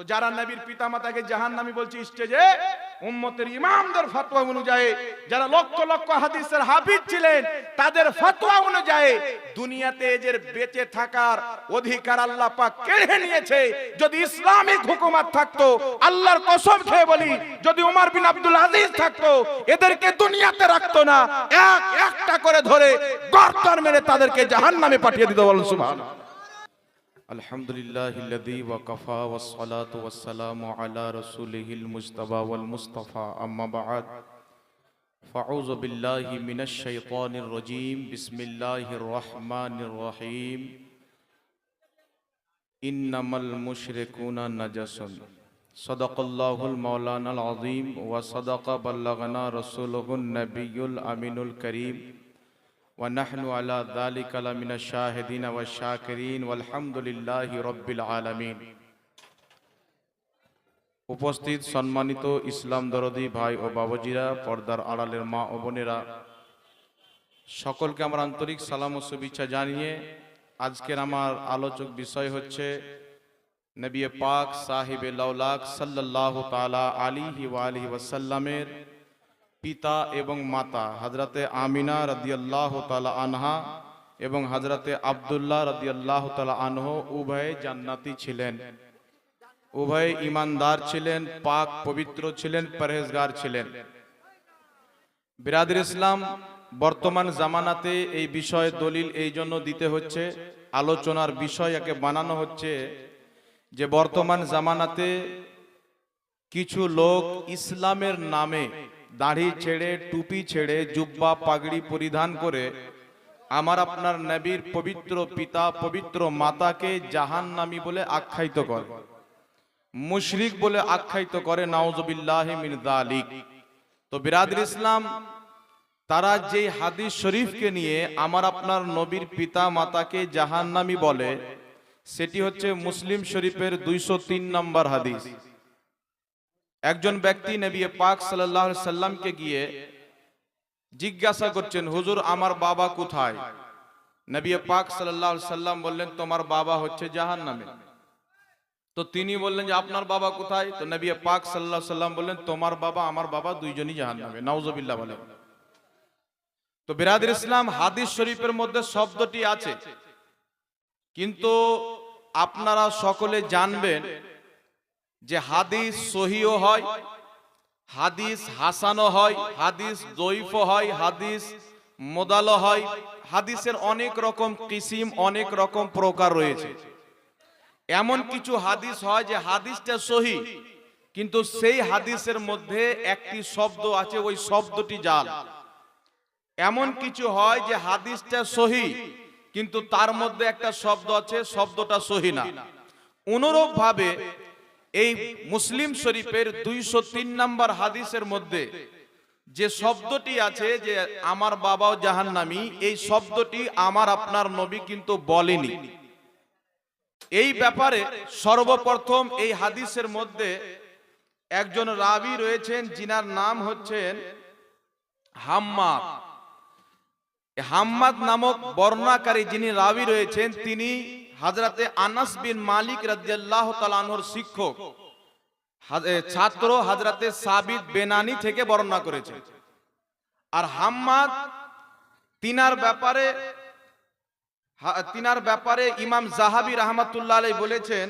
তো যারা নবীর পিতামাতাকে জাহান্নামী বলছে, স্টেজে উম্মতের ইমামদের ফতোয়া অনুযায়ী যারা লক্ষ লক্ষ হাদিসের হাফিজ ছিলেন, তাদের ফতোয়া অনুযায়ী দুনিয়াতে এদের বেঁচে থাকার অধিকার আল্লাহ পাক কেড়ে নিয়েছে। যদি ইসলামিক হুকুমত থাকতো, আল্লাহর কসম খেয়ে বলি, যদি উমর বিন আব্দুল আজিজ থাকতো, এদেরকে দুনিয়াতে রাখতো না। এক একটা করে ধরে গর্দন মেরে তাদেরকে জাহান্নামে পাঠিয়ে দিত বলেন সুবহানাল্লাহ। الحمد لله الذي وكفى والصلاة والسلام على رسوله المجتبى والمصطفى أما بعد فأعوذ بالله من الشيطان الرجيم بسم الله الرحمن الرحيم إنما المشركون نجس. صدق الله المولانا العظيم وصدق بلغنا رسوله النبي الأمين الكريم ونحن على ذلك لمن الشاهدين والشاكرين والحمد لله رب العالمين উপস্থিত সম্মানিত ইসলাম দরদি ভাই ও বাবাজিরা পর্দার আড়ালের মা ও বোনেরা সকলকে আমার আন্তরিক সালাম ও শুভেচ্ছা জানিয়ে আজকের আমার আলোচক বিষয় হচ্ছে নবী পাক সাহিবে লাউলাক সাল্লাল্লাহু তাআলা আলিহি ওয়া আলিহি ওয়াসাল্লামের পিতা এবং মাতা, হাজরাতে আমিনা রাদিয়াল্লাহু তাআলা আনহা এবং হজরতে আব্দুল্লাহ রাদিয়াল্লাহু তাআলা আনহ উভয়ে জান্নাতি ছিলেন। উভয়ে ইমানদার ছিলেন, পাক পবিত্র ছিলেন, পরহেজগার ছিলেন। বিরাদের ইসলাম বর্তমান জামানাতে এই বিষয়ে দলিল এই জন্য দিতে হচ্ছে, আলোচনার বিষয় একে বানানো হচ্ছে যে বর্তমান জামানাতে কিছু লোক ইসলামের নামে দাড়ি ছেড়ে, টুপি ছেড়ে, জুব্বা, পাগড়ি পরিধান করে আমার আপনার নবীর পবিত্র পিতা, পবিত্র মাতাকে জাহান্নামী বলে আখ্যায়িত করে। মুশরিক বলে আখ্যায়িত করে দালিক তো বিরাদর ইসলাম, তারা যে হাদিস শরীফকে নিয়ে আমার আপনার নবীর পিতা মাতাকে জাহান্নামী বলে, সেটি হচ্ছে মুসলিম শরীফের দুইশো তিন নম্বর হাদিস। একজন ব্যক্তি নবী পাক সাল্লাহ সাল্লামকে গিয়ে জিজ্ঞাসা করছেন, হুজুর, আমার বাবা কোথায়? নবী পাক সাল্লাহ সাল্লাম বললেন, তোমার বাবা হচ্ছে জাহান নামে তো তিনি বললেন যে, আপনার বাবা কোথায়? তো নবী পাক সাল্লাহ সাল্লাম বললেন, তোমার বাবা, আমার বাবা দুইজনই জাহান নামে নাউজবিল্লাহ বলেন তো বিরাদের ইসলাম হাদিস শরীফের মধ্যে শব্দটি আছে। কিন্তু আপনারা সকলে জানবেন যে হাদিস সহিও হয়, হাদিস হাসানো হয়, হাদিস জৈফ হয়, হাদিস মোদালো হয়, হাদিসের অনেক রকম কিসিম, অনেক রকম প্রকার রয়েছে। এমন কিছু হাদিস হয় যে হাদিসটা সহি, কিন্তু সেই হাদিসের মধ্যে একটি শব্দ আছে, ওই শব্দটি জাল। এমন কিছু হয় যে হাদিসটা সহি, কিন্তু তার মধ্যে একটা শব্দ আছে, শব্দটা সহি না। অনুরূপ ভাবে এই মুসলিম শরীফের দুইশো তিন নম্বর হাদিসের মধ্যে যে শব্দটি আছে যে আমার বাবাও জাহান্নামী, এই শব্দটি আমার আপনার নবী কিন্তু বলেনি। এই ব্যাপারে সর্বপ্রথম এই হাদিসের মধ্যে একজন রাবি রয়েছেন যিনার নাম হচ্ছেন হাম্মাদ। হাম্মাদ নামক বর্ণাকারী যিনি রাবি রয়েছেন, তিনি হাজরাতে আনাস বিন মালিক রাদিয়াল্লাহ তালানোর শিক্ষক ছাত্র হাজরাতে সাবিদ বেনানি থেকে বর্ণনা করেছে। আর হাম্মাদ তিনার ব্যাপারে তিনার ব্যাপারে ইমাম জাহাবি রহমাতুল্লাহ আলাই বলেছেন,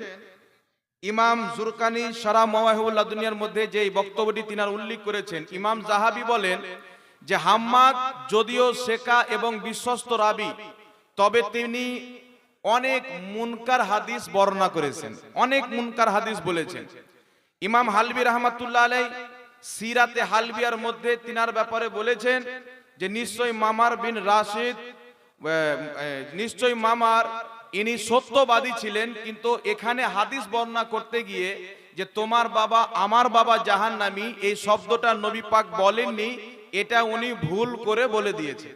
ইমাম জুরকানি সারা মওয়াহিউল্লাহ দুনিয়ার মধ্যে যে বক্তব্যটি তিনার উল্লেখ করেছেন, ইমাম জাহাবি বলেন যে হাম্মাদ যদিও শেখা এবং বিশ্বস্ত রাবি, তবে তিনি অনেক মুনকার হাদিস বর্ণনা করেছেন, অনেক মুনকার হাদিস বলেছেন। ইমাম হালবি রহমাতুল্লাহ আলাই সিরাতে হালবিয়ার মধ্যে তিনার ব্যাপারে বলেছেন যে নিশ্চয় মামার বিন রাশিদ নিশ্চয় মামার ইনি সত্যবাদী ছিলেন, কিন্তু এখানে হাদিস বর্ণনা করতে গিয়ে যে তোমার বাবা আমার বাবা জাহান নামি এই শব্দটা নবী পাক বলেননি, এটা উনি ভুল করে বলে দিয়েছে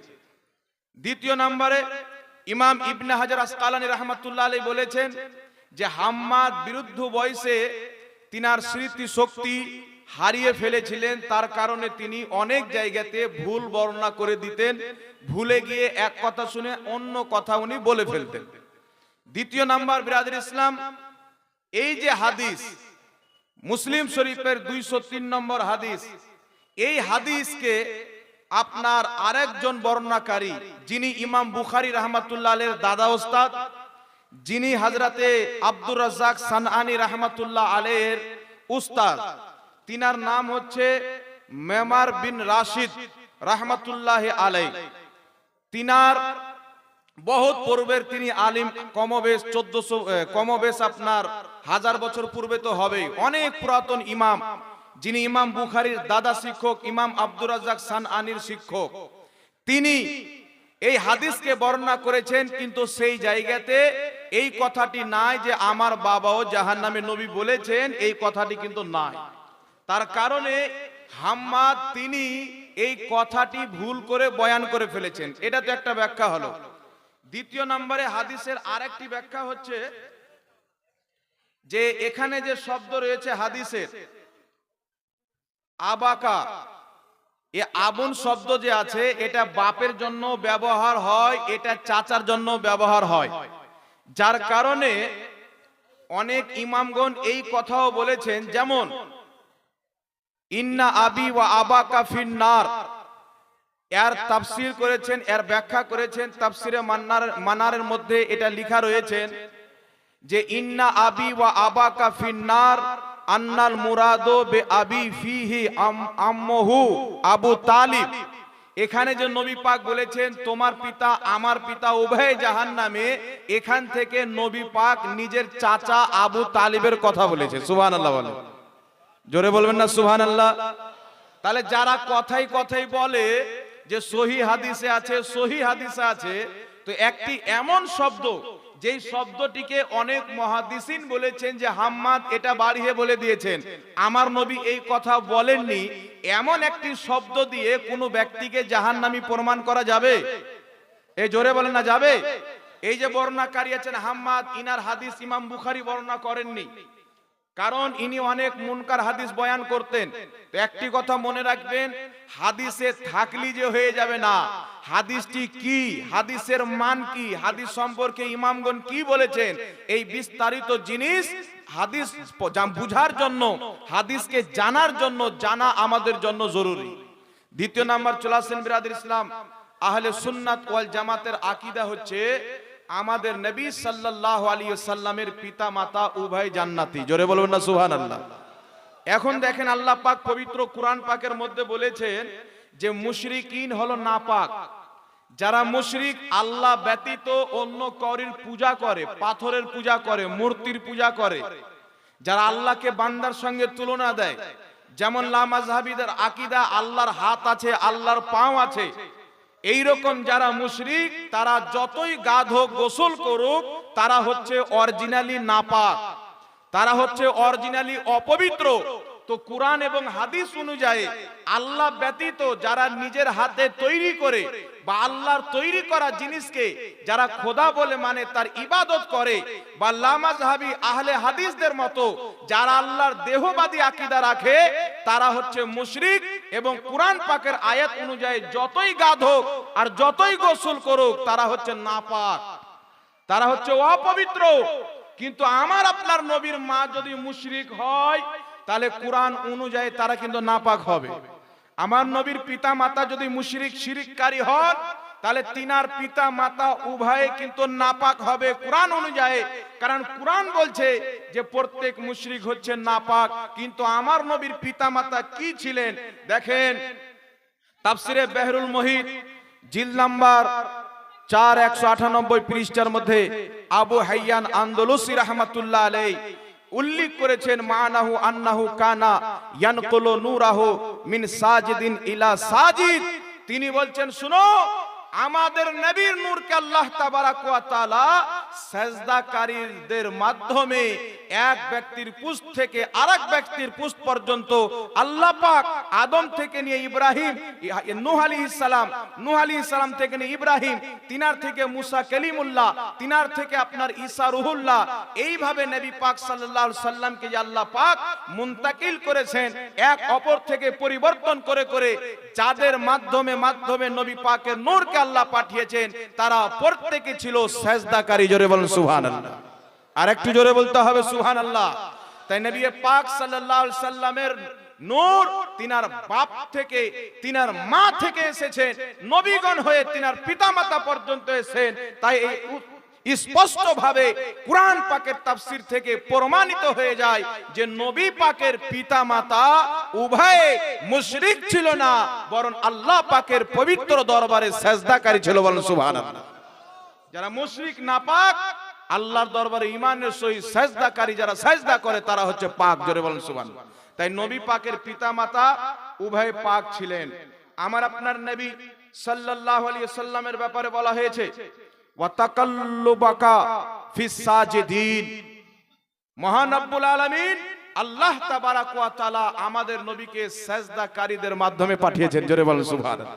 দ্বিতীয় নম্বরে ইমাম ইবনে হাজার আসকালানি রহমাতুল্লাহ আলী বলেছেন যে হাম্মাদ বিরুদ্ধ বয়সে তিনার স্মৃতি শক্তি হারিয়ে ফেলেছিলেন, তার কারণে তিনি অনেক জায়গাতে ভুল বর্ণনা করে দিতেন, ভুলে গিয়ে এক কথা শুনে অন্য কথা উনি বলে ফেলতেন। দ্বিতীয় নাম্বার, বিরাদের ইসলাম, এই যে হাদিস, মুসলিম শরীফের দুইশো তিন নম্বর হাদিস, এই হাদিসকে আপনার আরেকজন বর্ণনাকারী যিনি ইমাম বুখারি রহমাতুল্লাহ আলের দাদা ওস্তাদ, যিনি হাজরাতে আব্দুর রাজ্জাক সানআনি রহমাতুল্লাহ আলের উস্তাদ তিনার নাম হচ্ছে মেমার বিন রাশিদ রহমাতুল্লাহ আলাই তিনার বহুত পূর্বের তিনি আলিম, কমবেশ চোদ্দশো কমবেশ আপনার হাজার বছর পূর্বে তো হবেই। অনেক পুরাতন ইমাম। যিনি ইমাম বুখারির দাদা শিক্ষক, ইমাম আব্দুর রাজ্জাক সান আনির শিক্ষক, তিনি এই হাদিসকে বর্ণনা করেছেন, কিন্তু সেই জায়গাতে এই কথাটি নাই যে আমার বাবাও জাহান নামে নবী বলেছেন, এই কথাটি কিন্তু নাই। তার কারণে হাম্মাদ তিনি এই কথাটি ভুল করে বয়ান করে ফেলেছেন। এটা তো একটা ব্যাখ্যা হলো। দ্বিতীয় নম্বরে হাদিসের আরেকটি ব্যাখ্যা হচ্ছে যে এখানে যে শব্দ রয়েছে হাদিসের আবাকা। এ আবুন শব্দ যে আছে, এটা বাপের জন্য ব্যবহার হয়, এটা চাচার জন্য ব্যবহার হয়। যার কারণে অনেক ইমামগণ এই কথাও বলেছেন, যেমন, ইন্না আবি ওয়া আবাকা ফিন্নার। এর তাফসির করেছেন, এর ব্যাখ্যা করেছেন, তাফসিরে মান্নার, মানারের মধ্যে এটা লেখা রয়েছেন যে, ইন্না আবি ওয়া আবাকা ফিন্নার। আন্নাল মুরাদো বে আবি ফিহি আম- আম্মহু আবু তালিব। এখানে যে নবী পাক বলেছেন, তোমার পিতা আমার পিতা উভয় জাহান্নামে। এখান থেকে নবী পাক নিজের চাচা আবু তালিবের কথা বলেছে। সুবহানাল্লাহ বলে। জোরে বলবেন না, সুবহানাল্লাহ? তাহলে যারা কথাই কথাই বলে যে সহি হাদিসে আছে, সহি হাদিসে আছে, তো একটি এমন শব্দ যেই শব্দটিকে অনেক মহাদিসিন বলেছেন যে হাম্মাদ এটা বাড়িয়ে বলে দিয়েছেন। আমার নবী এই কথা বলেননি, এমন একটি শব্দ দিয়ে কোনো ব্যক্তিকে জাহান নামি প্রমাণ করা যাবে? এই জোরে বলে না, যাবে? এই যে বর্ণাকারী আছেন হাম্মাদ, ইনার হাদিস ইমাম বুখারি বর্ণনা করেননি। কারণ ইনি অনেক মুনকার হাদিস বয়ান করতেন। তো একটি কথা মনে রাখবেন, হাদিসে থাকলি যে হয়ে যাবে না। হাদিসটি কি? হাদিসের মান কি? হাদিস সম্পর্কে ইমামগণ কি বলেছেন? এই বিস্তারিত জিনিস হাদিস বুঝার জন্য, হাদিসকে জানার জন্য, জানা আমাদের জন্য জরুরি। দ্বিতীয় নাম্বার চলে আসেন বিরাদের ইসলাম, আহলে সুন্নাত ওয়াল জামাতের আকিদা হচ্ছে আমাদের নবী সাল্লাল্লাহু আলাইহি সাল্লামের পিতা মাতা উভয় জান্নাতি। জোরে বলবেন না সুহান আল্লাহ এখন দেখেন আল্লাহ পাক পবিত্র কোরআন পাকের মধ্যে বলেছেন যে মুশরিকিন হলো নাপাক। যারা মুশরিক, আল্লাহ ব্যতীত অন্য করির পূজা করে, পাথরের পূজা করে, মূর্তির পূজা করে। যারা আল্লাহকে বান্দার সঙ্গে তুলনা দেয়, যেমন লামাজহাবিদের আকিদা, আল্লাহর হাত আছে, আল্লাহর পাও আছে। এই রকম যারা মুশরিক, তারা যতই গাধ গোসল করুক, তারা হচ্ছে অরিজিনালি নাপাক। তারা হচ্ছে অরিজিনালি অপবিত্র। তো কোরআন এবং হাদিস অনুযায়ী আল্লাহ ব্যতীত যারা নিজের হাতে তৈরি করে বা আল্লাহর তৈরি করা জিনিসকে যারা খোদা বলে মানে তার ইবাদত করে বা লামাজহাবি আহলে হাদিসদের মতো যারা আল্লাহর দেহবাদী আকীদা রাখে, তারা হচ্ছে মুশরিক এবং কোরআন পাকের আয়াত অনুযায়ী যতই গাধ হোক আর যতই গোসল করুক, তারা হচ্ছে নাপাক। তারা হচ্ছে অপবিত্র। কিন্তু আমার আপনার নবীর মা যদি মুশরিক হয় তাহলে কোরআন অনুযায়ী তারা কিন্তু নাপাক হবে। আমার নবীর পিতা মাতা যদি মুশরিক শিরিককারী হন, তাহলে তিনার পিতা মাতা উভয়ে কিন্তু নাপাক হবে কোরআন অনুযায়ী। কারণ কোরআন বলছে যে প্রত্যেক মুশরিক হচ্ছে নাপাক। কিন্তু আমার নবীর পিতা মাতা কি ছিলেন? দেখেন, তাফসিরে বেহরুল মহিত, জিল নাম্বার চার একশো আটানব্বই পৃষ্ঠার মধ্যে আবু হাইয়ান আন্দোলসি রহমাতুল্লাহ আলাই উল্লেখ করেছেন মানাহু আন্নাহু কানা ইয়ানকুলু নূরাহু মিন সাজিদিন ইলা সাজিদ। তিনি বলছেন শুনো আমাদের নবীর নূরকে আল্লাহ তাবারাক ওয়া তাআলা সাজদাকারীদের মাধ্যমে এক ব্যক্তির পুষ্ট থেকে আরেক ব্যক্তির পুষ্ট পর্যন্ত আল্লাহ পাক আদম থেকে নিয়ে ইব্রাহিম নূহ আলাইহিস সালাম, নূহ আলাইহিস সালাম থেকে নিয়ে ইব্রাহিম, তিনার থেকে মুসা কলিমুল্লাহ, তিনার থেকে আপনার ঈসা রুহুল্লাহ, এইভাবে নবী পাক সাল্লাল্লাহু আলাইহি সাল্লামকে যে আল্লাহ পাক মুনতাকিল করেছেন, এক অপর থেকে পরিবর্তন করে করে যাদের মাধ্যমে মাধ্যমে নবী পাকের নূরকে আল্লাহ পাঠিয়েছেন, তারা প্রত্যেকে ছিল সেজদাকারী, জোরে বলেন সুবহানাল্লাহ। আর একটু জোরে বলতে হবে সুহান আল্লাহ তাই নবী পাক আলাইহি সাল্লামের নূর তিনার বাপ থেকে, তিনার মা থেকে এসেছেন, নবীগণ হয়ে তিনার পিতামাতা পর্যন্ত এসেছেন। তাই এই উ- স্পষ্ট ভাবে কোরআন পাকের তাফসির থেকে প্রমাণিত হয়ে যায় যে নবী পাকের পিতা মাতা উভয়ে মুশরিক ছিল না, বরং আল্লাহ পাকের পবিত্র দরবারে সেজদাকারী ছিল বলেন সুবহানাল্লাহ। যারা মুশরিক না পাক আল্লাহর দরবারে ইমানের সহিত সেজদাকারী যারা সেজদা করে, তারা হচ্ছে পাক, জোরে বলেন সুবহানাল্লাহ। তাই নবী পাকের পিতা মাতা উভয় পাক ছিলেন। আমার আপনার নবী সাল্লাল্লাহু আলাইহি সাল্লামের ব্যাপারে বলা হয়েছে মহান আল্লাহ আমাদের নবীকে সেজদাকারীদের মাধ্যমে পাঠিয়েছেন। জোরে বলেন, সুবহানাল্লাহ।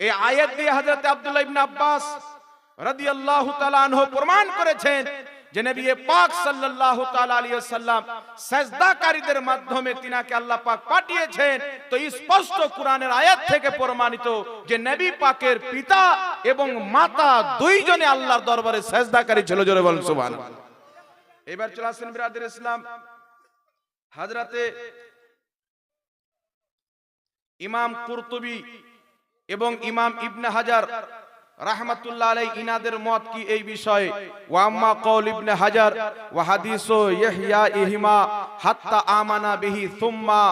এই আয়াত দিয়ে হযরত আব্দুল্লাহ আব্বাস প্রমাণ করেছেন যে নবী পাক সাল্লাল্লাহু তাআলা আলাইহি সাল্লাম সাজদাকারীদের মাধ্যমে তিনাকে আল্লাহ পাক পাঠিয়েছেন, তো স্পষ্ট কোরআনের আয়াত থেকে প্রমাণিত যে নবী পাকের পিতা এবং মাতা দুইজনে আল্লাহর দরবারে সাজদাকারী ছিল, জোরে বলেন, সুবহানাল্লাহ। এবার চলে আসেন বিরাদের ইসলাম। হাজরাতে ইমাম কুরতুবি এবং ইমাম ইবনে হাজার রাহমাতুল্লাহ আলাই ইনাদের মত কি এই বিষয়ে? ওয়াম্মা কওল ইবনে হাজার, ওয়া হাদিসু ইহয়া ইহিমা, হাত্তা আমানা বিহি, সুম্মা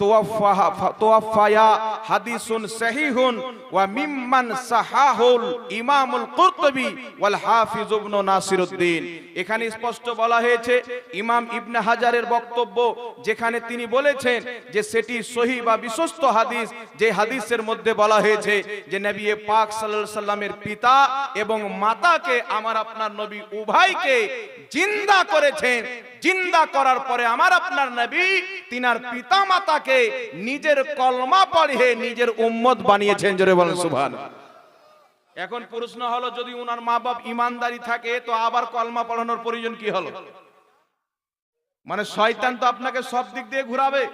তুওয়াফফায়া হাদিসুন সহিহুন, ওয়া মিম্মান সাহাহুল ইমামুল কুরতুবি ওয়াল হাফিজ ইবনে এখানে স্পষ্ট বলা হয়েছে, ইমাম ইবনে হাজারের বক্তব্য যেখানে তিনি বলেছেন যে সেটি সহি বা বিশ্বস্ত হাদিস, যে হাদিসের মধ্যে বলা হয়েছে যে নবী পাক সাল্লাল্লাহু সাল্লামের পিতা এবং মাতাকে, আমার আপনার নবী উভয়কে জিন্দা করেছেন জিন্দা করার পরে আমার আপনার নবী, তিনার পিতা মাতাকে নিজের কলমা পড়িয়ে নিজের উম্মত বানিয়েছেন, জোরে বলেন সুবহান এখন প্রশ্ন হলো, যদি উনার মা বাপ ইমানদারি থাকে, তো আবার কলমা পড়ানোর প্রয়োজন কি হলো? মানে শয়তান তো আপনাকে সব দিক দিয়ে ঘুরাবে।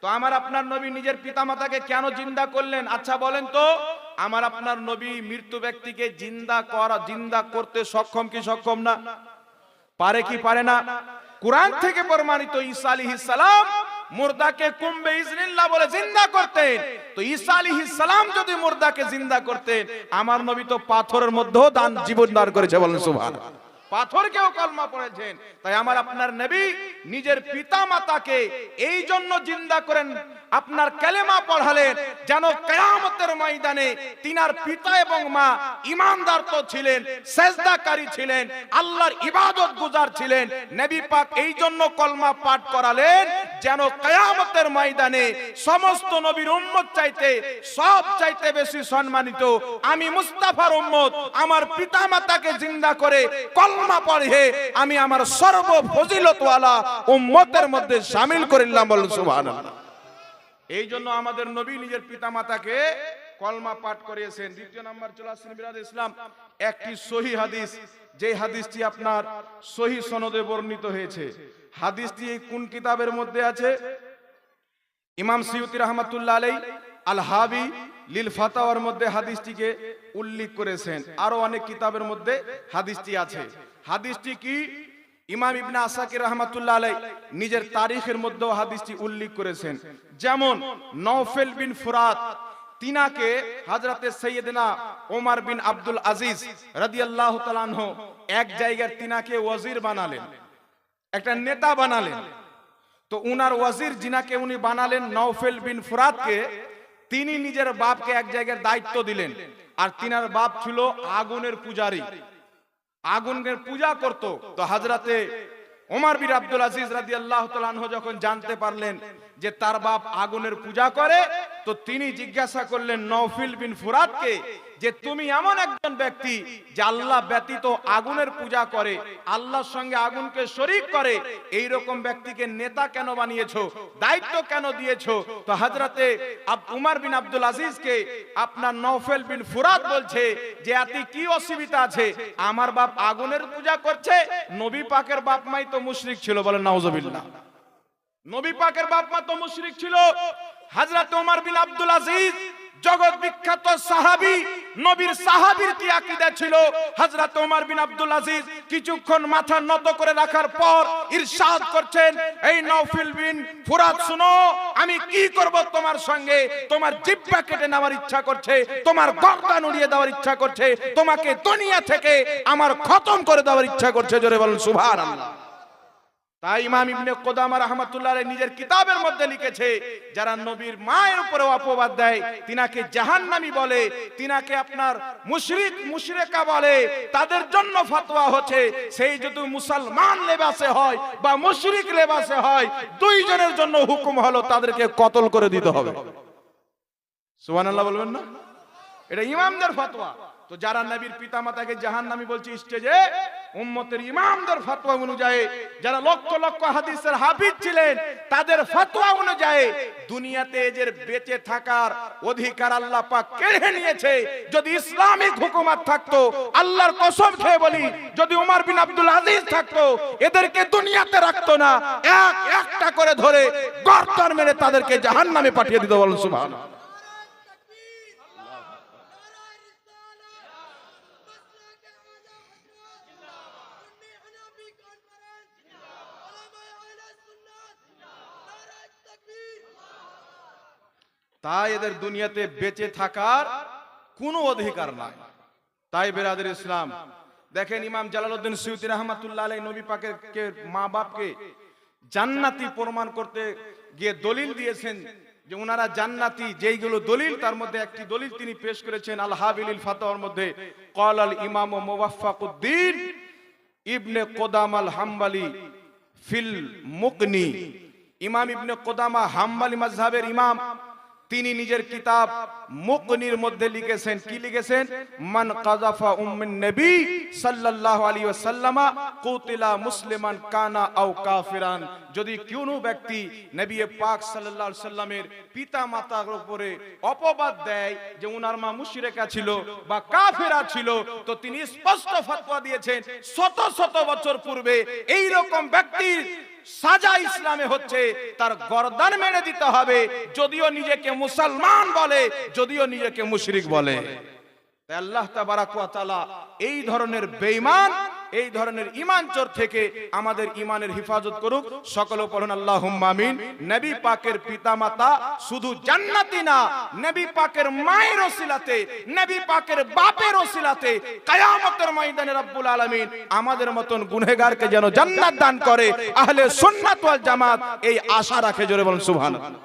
তো আমার আপনার নবী নিজের পিতামাতাকে কেন জিন্দা করলেন? আচ্ছা বলেন তো, আমার আপনার নবী মৃত্যু ব্যক্তিকে জিন্দা করা, জিন্দা করতে সক্ষম কি সক্ষম না? পারে কি পারে না? কোরআন থেকে প্রমাণিত ঈসা আলাইহিস সালাম মুর্দাকে কুম্বে ইজনিল্লাহ বলে জিন্দা করতেন। তো ঈসা আলাইহিস সালাম যদি মুর্দাকে জিন্দা করতেন, আমার নবী তো পাথরের মধ্যেও দান জীবন দান করেছে বলেন সুবহানাল্লাহ। পাথরকেও কলমা পড়েছেন। তাই আমার আপনার নবী নিজের পিতা মাতাকে এই জন্য জিন্দা করেন, আপনার কালেমা পড়ালেন, যেন কেয়ামতের ময়দানে তিনার পিতা এবং মা ইমানদার তো ছিলেন, সেজদাকারী ছিলেন, আল্লাহর ইবাদত গুজার ছিলেন, নবী পাক এই জন্য কলমা পাঠ করালেন যেন কেয়ামতের ময়দানে সমস্ত নবীর উম্মত চাইতে, সব চাইতে বেশি সম্মানিত। আমি মুস্তাফার উম্মত, আমার পিতা মাতাকে জিন্দা করে কলমা পড়ে আমি আমার সর্ব ফজিলতওয়ালা উম্মতের মধ্যে সামিল করিলাম বল সুবহানাল্লাহ। এই জন্য আমাদের নবী নিজের পিতা মাতাকে কলমা পাঠ করিয়েছেন। দ্বিতীয় নাম্বার চলে আসছেন বিরাদ ইসলাম। একটি সহি হাদিস যে হাদিসটি আপনার সহি সনদে বর্ণিত হয়েছে। হাদিসটি এই কোন কিতাবের মধ্যে আছে? ইমাম সিউতি রহমাতুল্লাহ আলাই আল হাবি লিল ফাতাওয়ার মধ্যে হাদিসটিকে উল্লেখ করেছেন। আরও অনেক কিতাবের মধ্যে হাদিসটি আছে। হাদিসটি কি? ইমাম ইবনে আসাকির রহমাতুল্লাহ আলাই নিজের তারিখের মধ্যেও হাদিসটি উল্লেখ করেছেন। যেমন নওফেল বিন ফুরাত তিনাকে হাজরাতে সৈয়দনা ওমর বিন আব্দুল আজিজ রাদিয়াল্লাহু তাআলা এক জায়গার তিনাকে ওয়াজির বানালেন, একটা নেতা বানালেন। তো উনার ওয়াজির জিনাকে উনি বানালেন নওফেল বিন ফুরাতকে তিনি নিজের বাপকে এক জায়গায় দায়িত্ব দিলেন। আর তিনার বাপ ছিল আগুনের পূজারী। আগুনের পূজা করত। তো হাজরাতে ওমর বিন আব্দুল আজিজ রাজি আল্লাহ যখন জানতে পারলেন যে তার বাপ আগুনের পূজা করে, তো তিনি জিজ্ঞাসা করলেন নওফিল বিন ফুরাতকে যে তুমি এমন একজন ব্যক্তি যে আল্লাহ ব্যতীত আগুনের পূজা করে, আল্লাহর সঙ্গে আগুনকে শরিক করে এই রকম ব্যক্তিকে নেতা কেন বানিয়েছো, দায়িত্ব কেন দিয়েছ? তো হযরতে উমর বিন আব্দুল আজিজকে আপনার নওফেল বিন ফুরাত বলছে যে, এতে কি অসুবিধা আছে? আমার বাপ আগুনের পূজা করছে, নবী পাকের বাপ মাই তো মুশরিক ছিল বলেন নাউজুবিল্লাহ। নবী পাকের বাপ মা তো মুশরিক ছিল। হযরত ওমর বিন আব্দুল আজিজ জগৎ বিখ্যাত সাহাবী, নবীর সাহাবীর কি আকীদা ছিল? হযরত ওমর বিন আব্দুল আজিজ কিছুক্ষণ মাথা নত করে রাখার পর ইরশাদ করছেন, এই নওফিল বিন ফুরাত শুনো, আমি কি করব তোমার সঙ্গে? তোমার জিহ্বা কেটে নেওয়ার ইচ্ছা করছে, তোমার গর্দান উড়িয়ে দেওয়ার ইচ্ছা করছে, তোমাকে দুনিয়া থেকে আমার খতম করে দেওয়ার ইচ্ছা করছে। জোরে বলুন, সুবহানাল্লাহ। তাই ইমাম ইবনে কোদামা রাহমাতুল্লাহ নিজের কিতাবের মধ্যে লিখেছে, যারা নবীর মায়ের উপরে অপবাদ দেয়, তিনাকে জাহান্নামী বলে, তিনাকে আপনার মুশরিক, মুশরিকা বলে, তাদের জন্য ফতোয়া হচ্ছে, সেই যদি মুসলমান লেবাসে হয় বা মুশরিক লেবাসে হয়, দুইজনের জন্য হুকুম হলো তাদেরকে কতল করে দিতে হবে। সুবহানাল্লাহ বলবেন না? এটা ইমামদের ফতোয়া। তো যারা নবীর পিতামাতাকে জাহান্নামী বলছে, স্টেজে উম্মতের ইমামদের ফতোয়া অনুযায়ী যারা লক্ষ লক্ষ হাদিসের হাফিজ ছিলেন, তাদের ফতোয়া অনুযায়ী দুনিয়াতে এদের বেঁচে থাকার অধিকার আল্লাহ পাক কেড়ে নিয়েছে। যদি ইসলামিক হুকুমত থাকতো, আল্লাহর কসম খেয়ে বলি, যদি উমর বিন আব্দুল আজিজ থাকতো, এদেরকে দুনিয়াতে রাখতো না। এক একটা করে ধরে গর্দান মেরে তাদেরকে জাহান্নামে পাঠিয়ে দিতে বলুন সুবহানাল্লাহ। তাই এদের দুনিয়াতে বেঁচে থাকার কোনো অধিকার নাই। তাই বেরাদের ইসলাম, দেখেন ইমাম জালালউদ্দিন সৈয়দ রহমাতুল্লাহ আলাই নবী পাকের মা বাপকে জান্নাতি প্রমাণ করতে গিয়ে দলিল দিয়েছেন যে ওনারা জান্নাতি, যেইগুলো দলিল, তার মধ্যে একটি দলিল তিনি পেশ করেছেন আল হাবিলিল ফাতাওয়ার মধ্যে কল আল ইমাম মুওয়াফফাকুদ্দিন ইবনে কোদাম আল হাম্বালি ফিল মুকনি। ইমাম ইবনে কোদামা হাম্বালি মাযহাবের ইমাম তিনি নিজের কিতাব মুকনির মধ্যে লিখেছেন। কি লিখেছেন? মান কাযাফা উম্মিন নবী সাল্লাল্লাহু আলাইহি ওয়াসাল্লামা কুতিলা মুসলিমান কানা আও কাফিরান। যদি কোনো ব্যক্তি নবী পাক সাল্লাল্লাহু আলাইহি সাল্লামের পিতা মাতার উপরে অপবাদ দেয় যে উনার মা মুশরিকা ছিল বা কাফেরা ছিল, তো তিনি স্পষ্ট ফতোয়া দিয়েছেন, শত শত বছর পূর্বে এই রকম ব্যক্তির সাজা ইসলামে হচ্ছে, তার গর্দান মেনে দিতে হবে। যদিও নিজেকে মুসলমান বলে, যদিও নিজেকে মুশরিক বলে। আল্লাহ তাবারাক ওয়া তাআলা এই ধরনের বেঈমান এই ধরনের ইমান চোর থেকে আমাদের ইমানের হিফাজত করুক। সকলে পড়ুন আল্লাহুম্মা আমিন। নবী পাকের পিতামাতা শুধু জান্নাতি না, নবী পাকের মায়ের ওসিলাতে, নবী পাকের বাপের ওসিলাতে কায়ামতের ময়দানে রব্বুল আলামিন আমাদের মতন গুনহগারকে যেন জান্নাত দান করে। আহলে সুন্নাত জামাত এই আশা রাখে, জোরে বলুন, সুবহানাল্লাহ।